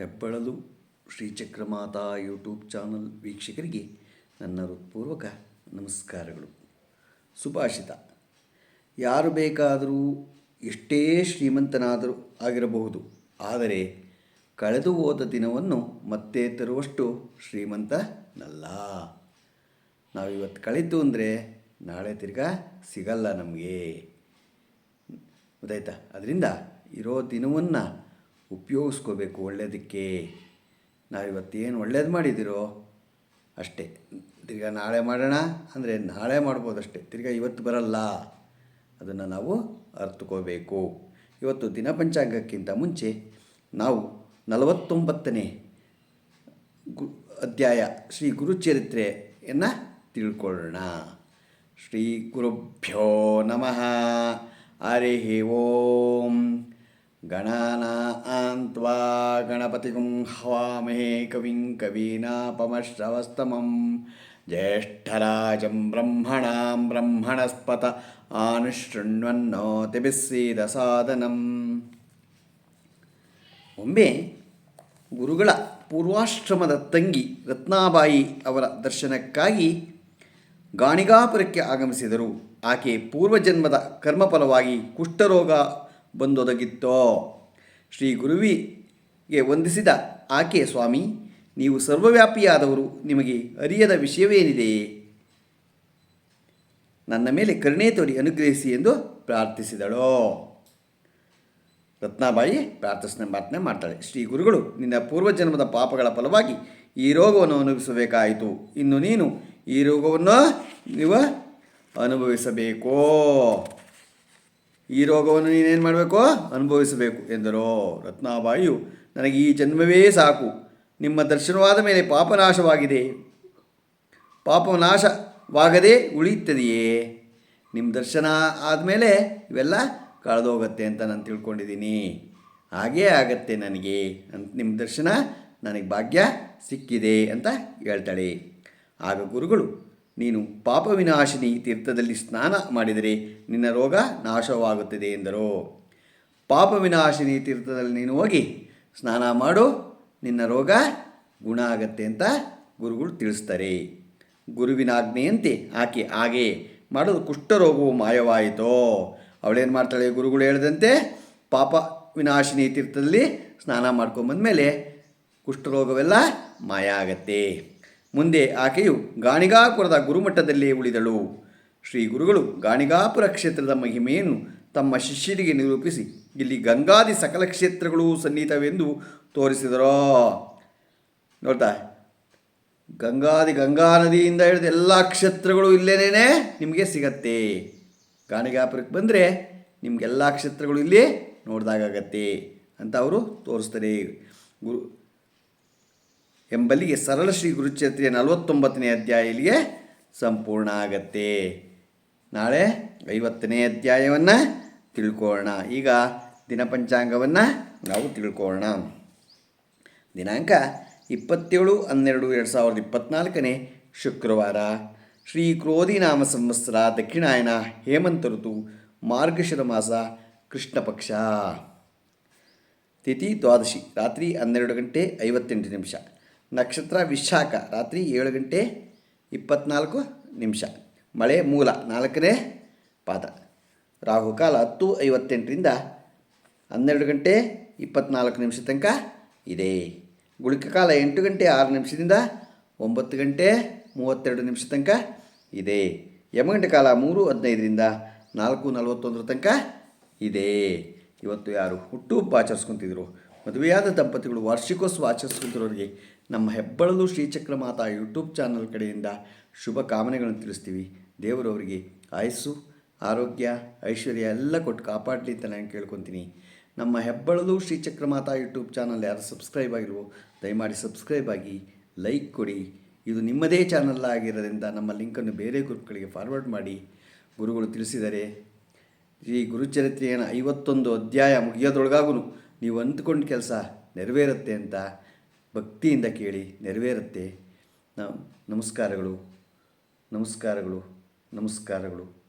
ಹೆಬ್ಬಳಲು ಶ್ರೀಚಕ್ರಮಾತಾ YouTube channel ವೀಕ್ಷಕರಿಗೆ ನನ್ನ ಹೃತ್ಪೂರ್ವಕ ನಮಸ್ಕಾರಗಳು. ಸುಭಾಷಿತ. ಯಾರು ಬೇಕಾದರೂ ಎಷ್ಟೇ ಶ್ರೀಮಂತನಾದರೂ ಆಗಿರಬಹುದು. ಆದರೆ ಕಳೆದು ಹೋದ ದಿನವನ್ನು ಮತ್ತೆ ತರುವಷ್ಟು ಶ್ರೀಮಂತನಲ್ಲ. ನಾವು ಇವತ್ತು ಕಳೀತು ಅಂದರೆ ನಾಳೆ ತಿರ್ಗಾ ಸಿಗಲ್ಲ ನಮಗೆ. ಗೊತ್ತಾಯ್ತಾ? ಅದರಿಂದ ಇರೋ ದಿನವನ್ನು ಉಪಯೋಗಿಸ್ಕೋಬೇಕು ಒಳ್ಳೆಯದಕ್ಕೆ ನಾವಿವತ್ತೇನು ಒಳ್ಳೇದು ಮಾಡಿದ್ದೀರೋ ಅಷ್ಟೇ. ತಿರ್ಗಾ ನಾಳೆ ಮಾಡೋಣ ಅಂದರೆ ನಾಳೆ ಮಾಡ್ಬೋದಷ್ಟೇ. ತಿರ್ಗಾ ಇವತ್ತು ಬರಲ್ಲ. ಅದನ್ನು ನಾವು ಅರ್ಥಕೋಬೇಕು ಇವತ್ತು ದಿನಪಂಚಾಂಗಕ್ಕಿಂತ ಮುಂಚೆ ನಾವು ನಲವತ್ತೊಂಬತ್ತನೇ ಗು, ಅಧ್ಯಾಯ ಶ್ರೀ ಗುರುಚರಿತ್ರೆಯನ್ನು ತಿಳ್ಕೊಳ್ಳೋಣ. ಶ್ರೀ ಗುರುಭ್ಯೋ ನಮಃ. ಹರಿ ಓಂ. ಗಣಾನಾನ್ತ್ವಾ ಗಣಪತಿಗುಂ ಹವಾಮಹೇ ಕವಿಂ ಕವೀನಾಪಮಶ್ರವಸ್ತಮಂ ಜ್ಯೇಷ್ಠರಾಜಂ ಬ್ರಹ್ಮಣಾಂ ಬ್ರಹ್ಮಣಸ್ಪತ ಆನುಶೃಣ್ವನ್ನೋತಿಭಿಸ್ಸೀದ ದಸಾದನಂ ಒಮ್ಮೆ ಗುರುಗಳ ಪೂರ್ವಾಶ್ರಮದ ತಂಗಿ ರತ್ನಾಬಾಯಿ ಅವರ ದರ್ಶನಕ್ಕಾಗಿ ಗಾಣಿಗಾಪುರಕ್ಕೆ ಆಗಮಿಸಿದರು. ಆಕೆ ಪೂರ್ವಜನ್ಮದ ಕರ್ಮಫಲವಾಗಿ ಕುಷ್ಠರೋಗ ಬಂದೊದಗಿತ್ತೋ? ಶ್ರೀ ಗುರುವಿಗೆ ವಂದಿಸಿದ ಆಕೆ, ಸ್ವಾಮಿ, ನೀವು ಸರ್ವವ್ಯಾಪಿಯಾದವರು, ನಿಮಗೆ ಅರಿಯದ ವಿಷಯವೇನಿದೆ? ನನ್ನ ಮೇಲೆ ಕರುಣೆ ತೋರಿ ಅನುಗ್ರಹಿಸಿ ಎಂದು ಪ್ರಾರ್ಥಿಸಿದಳು? ರತ್ನಾಬಾಯಿ ಪ್ರಾರ್ಥಿಸಿದ ಪ್ರಾರ್ಥನೆ ಮಾಡ್ತಾಳೆ. ಶ್ರೀ ಗುರುಗಳು, ನಿನ್ನ ಪೂರ್ವಜನ್ಮದ ಪಾಪಗಳ ಫಲವಾಗಿ ಈ ರೋಗವನ್ನು ಅನುಭವಿಸಬೇಕಾಯಿತು. ಇನ್ನು ನೀನು ಈ ರೋಗವನ್ನು ನೀವು ಅನುಭವಿಸಬೇಕು? ಈ ರೋಗವನ್ನು ನೀನೇನು ಮಾಡಬೇಕು? ಅನುಭವಿಸಬೇಕು ಎಂದರು ರತ್ನಾಬಾಯಿಯು. ನನಗೆ ಈ ಜನ್ಮವೇ ಸಾಕು. ನಿಮ್ಮ ದರ್ಶನವಾದ ಮೇಲೆ ಪಾಪನಾಶವಾಗಿದೆ. ಪಾಪನಾಶವಾಗದೇ ಉಳಿಯುತ್ತದೆಯೇ? ನಿಮ್ಮ ದರ್ಶನ ಆದಮೇಲೆ ಇವೆಲ್ಲ ಕಳೆದೋಗತ್ತೆ ಅಂತ ನಾನು ತಿಳ್ಕೊಂಡಿದ್ದೀನಿ. ಹಾಗೇ ಆಗತ್ತೆ ನನಗೆ. ಅಂತ ನಿಮ್ಮ ದರ್ಶನ ನನಗೆ ಭಾಗ್ಯ ಸಿಕ್ಕಿದೆ ಅಂತ ಹೇಳ್ತಾಳೆ. ಆಗ ಗುರುಗಳು ನೀನು ಪಾಪವಿನಾಶಿನಿ ತೀರ್ಥದಲ್ಲಿ ಸ್ನಾನ ಮಾಡಿದರೆ ನಿನ್ನ ರೋಗ ನಾಶವಾಗುತ್ತದೆ ಎಂದರು. ಪಾಪವಿನಾಶಿನಿ ತೀರ್ಥದಲ್ಲಿ ನೀನು ಹೋಗಿ ಸ್ನಾನ ಮಾಡು, ನಿನ್ನ ರೋಗ ಗುಣ ಆಗತ್ತೆ ಅಂತ ಗುರುಗಳು ತಿಳಿಸ್ತಾರೆ. ಗುರುವಿನ ಆಜ್ಞೆಯಂತೆ ಆಕೆ ಹಾಗೆ ಮಾಡೋದು ಕುಷ್ಠರೋಗವು ಮಾಯವಾಯಿತೋ. ಅವಳೇನು ಮಾಡ್ತಾಳೆ ಗುರುಗಳು ಹೇಳಿದಂತೆ ಪಾಪ ವಿನಾಶಿನಿ ತೀರ್ಥದಲ್ಲಿ ಸ್ನಾನ ಮಾಡ್ಕೊಂಬಂದಮೇಲೆ ಕುಷ್ಠರೋಗವೆಲ್ಲ ಮಾಯ ಆಗತ್ತೆ. ಮುಂದೆ ಆಕೆಯು ಗಾಣಿಗಾಪುರದ ಗುರುಮಠದಲ್ಲೇ ಉಳಿದಳು. ಶ್ರೀ ಗುರುಗಳು ಗಾಣಿಗಾಪುರ ಕ್ಷೇತ್ರದ ಮಹಿಮೆಯನ್ನು ತಮ್ಮ ಶಿಷ್ಯರಿಗೆ ನಿರೂಪಿಸಿ, ಇಲ್ಲಿ ಗಂಗಾದಿ ಸಕಲ ಕ್ಷೇತ್ರಗಳು ಸನ್ನಿಹಿತವೆಂದು ತೋರಿಸಿದರೋ. ನೋಡ್ತಾ, ಗಂಗಾದಿ ಗಂಗಾ ನದಿಯಿಂದ ಹಿಡಿದು ಎಲ್ಲ ಕ್ಷೇತ್ರಗಳು ಇಲ್ಲೇನೇ ನಿಮಗೆ ಸಿಗತ್ತೆ. ಗಾಣಿಗಾಪುರಕ್ಕೆ ಬಂದರೆ ನಿಮಗೆಲ್ಲ ಕ್ಷೇತ್ರಗಳು ಇಲ್ಲಿ ನೋಡಿದಾಗತ್ತೆ ಅಂತ ಅವರು ತೋರಿಸ್ತಾರೆ. ಗುರು ಎಂಬಲ್ಲಿಗೆ ಸರಳ ಶ್ರೀ ಗುರುಚರಿತ್ರೆಯ ನಲವತ್ತೊಂಬತ್ತನೇ ಅಧ್ಯಾಯ ಇಲ್ಲಿಗೆ ಸಂಪೂರ್ಣ ಆಗತ್ತೆ. ನಾಳೆ ಐವತ್ತನೇ ಅಧ್ಯಾಯವನ್ನು ತಿಳ್ಕೊಳ್ಳೋಣ. ಈಗ ದಿನಪಂಚಾಂಗವನ್ನು ನಾವು ತಿಳ್ಕೊಳ್ಳೋಣ. ದಿನಾಂಕ ಇಪ್ಪತ್ತೇಳು ಹನ್ನೆರಡು ಎರಡು ಸಾವಿರದ ಇಪ್ಪತ್ತ್ನಾಲ್ಕನೇ ಶುಕ್ರವಾರ. ಶ್ರೀ ಕ್ರೋಧಿನಾಮ ಸಂವತ್ಸರ ದಕ್ಷಿಣಾಯನ ಹೇಮಂತ ಋತು, ಮಾರ್ಗಶಿರ ಮಾಸ ಕೃಷ್ಣ ಪಕ್ಷ ತಿಥಿ ದ್ವಾದಶಿ, ರಾತ್ರಿ ಹನ್ನೆರಡು ಗಂಟೆ ಐವತ್ತೆಂಟು ನಿಮಿಷ. ನಕ್ಷತ್ರ ವಿಶಾಖ. ರಾತ್ರಿ ಏಳು ಗಂಟೆ ಇಪ್ಪತ್ನಾಲ್ಕು ನಿಮಿಷ. ಮಳೆ ಮೂಲ. ನಾಲ್ಕನೇ ಪಾದ. ರಾಹುಕಾಲ ಹತ್ತು ಐವತ್ತೆಂಟರಿಂದ ಹನ್ನೆರಡು ಗಂಟೆ ಇಪ್ಪತ್ನಾಲ್ಕು ನಿಮಿಷ ತನಕ ಇದೆ. ಗುಳಿಕ ಕಾಲ ಎಂಟು ಗಂಟೆ ಆರು ನಿಮಿಷದಿಂದ ಒಂಬತ್ತು ಗಂಟೆ ಮೂವತ್ತೆರಡು ನಿಮಿಷ ತನಕ ಇದೆ. ಯಮಗಂಟೆ ಕಾಲ ಮೂರು ಹದಿನೈದರಿಂದ ನಾಲ್ಕು ನಲವತ್ತೊಂದರ ತನಕ ಇದೆ. ಇವತ್ತು ಯಾರು ಹುಟ್ಟುಹಬ್ಬ ಆಚರಿಸ್ಕೊತಿದ್ರು? ಮದುವೆಯಾದ ದಂಪತಿಗಳು ವಾರ್ಷಿಕೋತ್ಸವ ಆಚರಿಸ್ಕೊಂತಿರೋರಿಗೆ ನಮ್ಮ ಹೆಬ್ಬಳಲು ಶ್ರೀಚಕ್ರ ಮಾತಾ ಯೂಟ್ಯೂಬ್ ಚಾನಲ್ ಕಡೆಯಿಂದ ಶುಭ ಕಾಮನೆಗಳನ್ನು ತಿಳಿಸ್ತೀವಿ. ದೇವರವರಿಗೆ ಆಯಸ್ಸು, ಆರೋಗ್ಯ, ಐಶ್ವರ್ಯ ಎಲ್ಲ ಕೊಟ್ಟು ಕಾಪಾಡಲಿ ಅಂತ ನಾನು ಕೇಳ್ಕೊತೀನಿ. ನಮ್ಮ ಹೆಬ್ಬಳಲು ಶ್ರೀಚಕ್ರ ಮಾತಾ ಯೂಟ್ಯೂಬ್ ಚಾನಲ್ ಯಾರು ಸಬ್ಸ್ಕ್ರೈಬ್ ಆಗಿಲ್ವೋ, ದಯಮಾಡಿ ಸಬ್ಸ್ಕ್ರೈಬ್ ಆಗಿ, ಲೈಕ್ ಕೊಡಿ. ಇದು ನಿಮ್ಮದೇ ಚಾನಲ್ ಆಗಿರೋದ್ರಿಂದ ನಮ್ಮ ಲಿಂಕನ್ನು ಬೇರೆ ಗ್ರೂಪ್ಗಳಿಗೆ ಫಾರ್ವರ್ಡ್ ಮಾಡಿ. ಗುರುಗಳು ತಿಳಿಸಿದರೆ ಈ ಗುರುಚರಿತ್ರೆಯನ್ನು ಐವತ್ತೊಂದು ಅಧ್ಯಾಯ ಮುಗಿಯೋದ್ರೊಳಗಾಗೂ ನೀವು ಅಂದ್ಕೊಂಡು ಕೆಲಸ ನೆರವೇರುತ್ತೆ ಅಂತ. ಭಕ್ತಿಯಿಂದ ಕೇಳಿ ನೆರವೇರುತ್ತೆ. ನಮಸ್ಕಾರಗಳು ನಮಸ್ಕಾರಗಳು ನಮಸ್ಕಾರಗಳು.